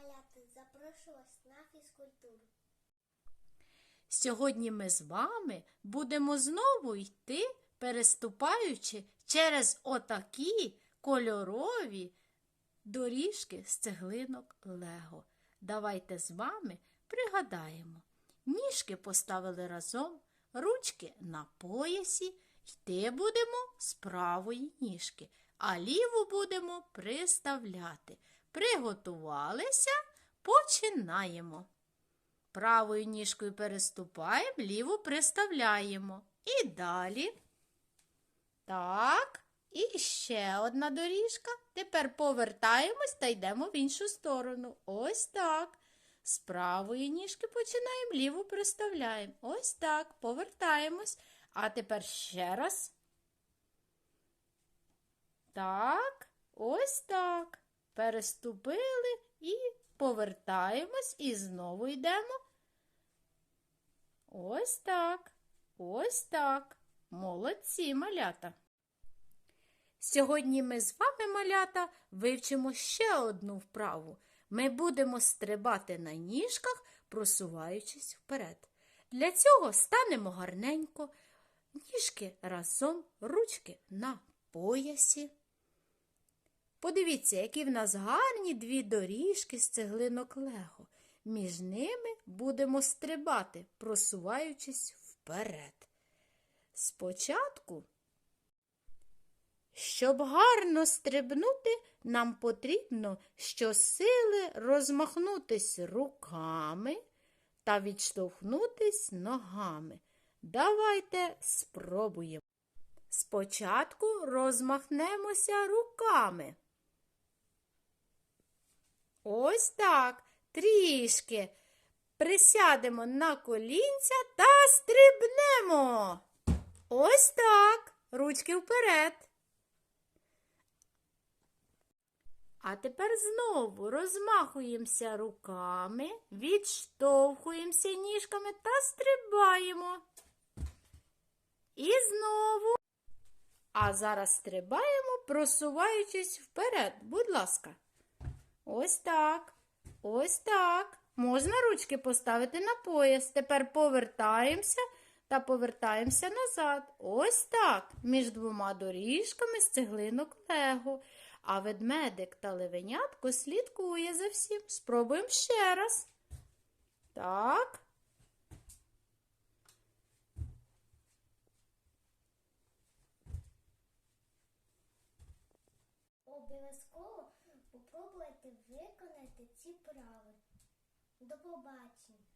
малята, запрошую вас на фізкультуру. Сьогодні ми з вами будемо знову йти, переступаючи через отакі кольорові доріжки з цеглинок Лего. Давайте з вами пригадаємо. Ніжки поставили разом, ручки на поясі, йти будемо з правої ніжки, а ліву будемо приставляти. Приготувалися, починаємо. Правою ніжкою переступаємо, ліву приставляємо. І далі. Так. І ще одна доріжка. Тепер повертаємось та йдемо в іншу сторону. Ось так. З правої ніжки починаємо, ліву приставляємо. Ось так. Повертаємось. А тепер ще раз. Так. Ось так. Переступили і повертаємось і знову йдемо. Ось так. Ось так. Молодці, малята. Сьогодні ми з вами, малята, вивчимо ще одну вправу. Ми будемо стрибати на ніжках, просуваючись вперед. Для цього станемо гарненько, ніжки разом, ручки на поясі. Подивіться, які в нас гарні дві доріжки з цеглинок Лего. Між ними будемо стрибати, просуваючись вперед. Спочатку, щоб гарно стрибнути, нам потрібно щосили розмахнутись руками та відштовхнутись ногами. Давайте спробуємо. Спочатку розмахнемося руками. Ось так. Трішки присядемо на колінця та стрибнемо. Ось так. Ручки вперед. А тепер знову розмахуємося руками, відштовхуємося ніжками та стрибаємо. І знову. А зараз стрибаємо, просуваючись вперед. Будь ласка. Ось так. Ось так. Можна ручки поставити на пояс. Тепер повертаємося та повертаємося назад. Ось так. Між двома доріжками з цеглинок лего. А ведмедик та левенятко слідкує за всім. Спробуємо ще раз. Так. Обов'язково попробуйте виконати ці правила. До побачення!